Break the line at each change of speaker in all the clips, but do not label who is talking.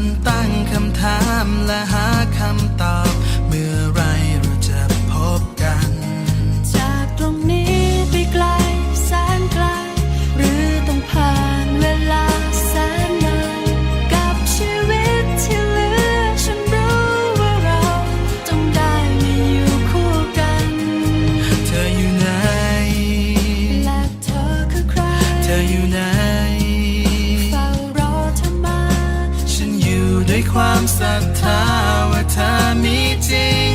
นตั้งคำถามและหาคำตอบ Our time meeting.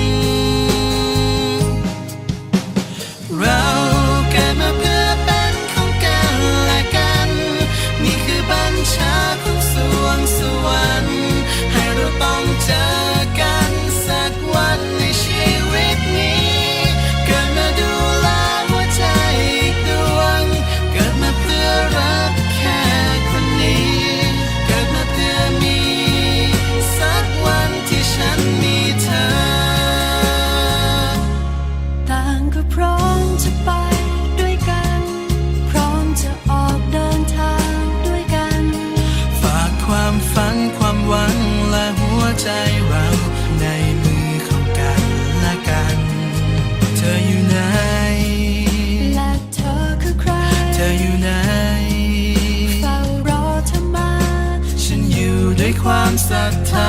พร้อม
จะไปด้วยกัน พร้อมจะออกเดินทางด้วยกัน
ฝากความฝันความหวังและหัวใจเราในมือของกันและกัน เธออยู่ไหน
และเธอคือใคร
เธออยู่ไหน
เฝ้ารอเธอมา
ฉันอยู่ด้วยความศรัทธา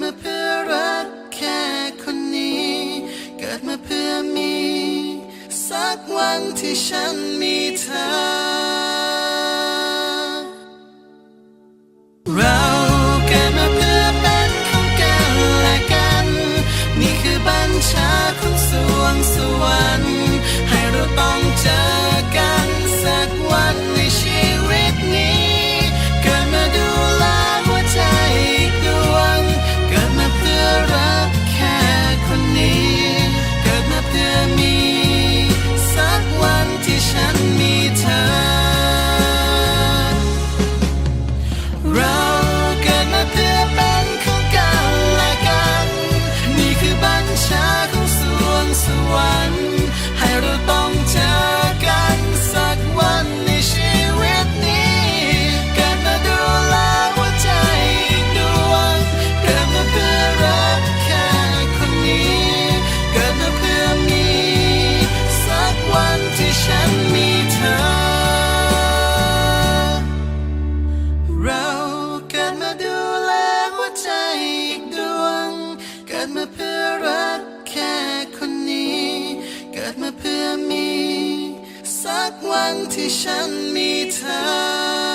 มาเพื่อรักแค่คนนี้ เกิดมาเพื่อมี สักวันที่ฉันมีเธอ เราเกิดมาเพื่อเป็นของกันและกัน นี่คือบัญชาของสวงสุ ที่ฉันมีเธอ